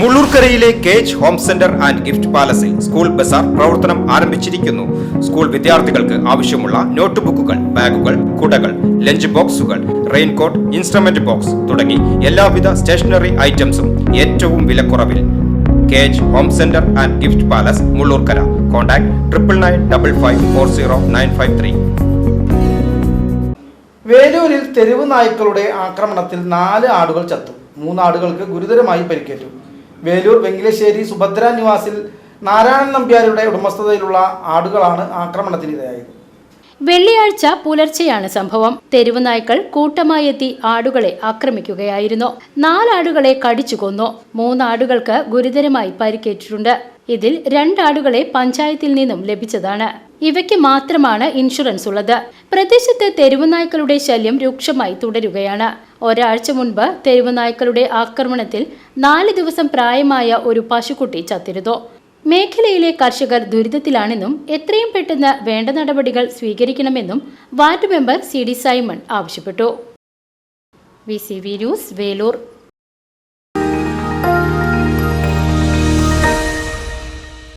മുള്ളൂർക്കരയിലെ cage home centre and gift പാലസിൽ school Bazar പ്രവർത്തനം ആരംഭിച്ചിരിക്കുന്നു. School വിദ്യാർത്ഥികൾക്ക് ആവശ്യമുള്ള നോട്ട് ബുക്കുകൾ ബാഗുകൾ കുടകൾ ലഞ്ച് ബോക്സുകൾ റെയിൻകോട്ട് ഇൻസ്ട്രുമെന്റ് ബോക്സ് തുടങ്ങി എല്ലാവിധ സ്റ്റേഷനറി ഐറ്റംസും ഏറ്റവും വിലക്കുറവിൽ. Cage home centre and gift palace Mullurkara. Contact triple nine double five four zero nine five three. വേലൂരിൽ തെരുവ് നായ്ക്കളുടെ ആക്രമണത്തിൽ നാല് ആടുകൾ ചത്തു. മൂന്നാടുകൾക്ക് ഗുരുതരമായി പരിക്കേറ്റു. വേലൂർ വെങ്കിലശ്ശേരി സുഭദ്ര നിവാസിൽ നാരായണൻ നമ്പ്യാരുടെ ഉടമസ്ഥതയിലുള്ള ആടുകളാണ് ആക്രമണത്തിനിരയായത് വെള്ളിയാഴ്ച പുലർച്ചെയാണ് സംഭവം. തെരുവ് നായ്ക്കൾ കൂട്ടമായി എത്തി ആടുകളെ ആക്രമിക്കുകയായിരുന്നു. നാലാടുകളെ കടിച്ചു കൊന്നു. മൂന്നാടുകൾക്ക് ഗുരുതരമായി പരിക്കേറ്റിട്ടുണ്ട്. ഇതിൽ രണ്ടാടുകളെ പഞ്ചായത്തിൽ നിന്നും ലഭിച്ചതാണ്. ഇവയ്ക്ക് മാത്രമാണ് ഇൻഷുറൻസ് ഉള്ളത്. പ്രദേശത്ത് തെരുവുനായ്ക്കളുടെ ശല്യം രൂക്ഷമായി തുടരുകയാണ്. ഒരാഴ്ച മുൻപ് തെരുവുനായ്ക്കളുടെ ആക്രമണത്തിൽ നാല് ദിവസം പ്രായമായ ഒരു പശുക്കുട്ടി ചത്തിരുന്നു. മേഖലയിലെ കർഷകർ ദുരിതത്തിലാണെന്നും എത്രയും പെട്ടെന്ന് വേണ്ട നടപടികൾ സ്വീകരിക്കണമെന്നും ward member C D Simon ആവശ്യപ്പെട്ടു. V C V news Velur.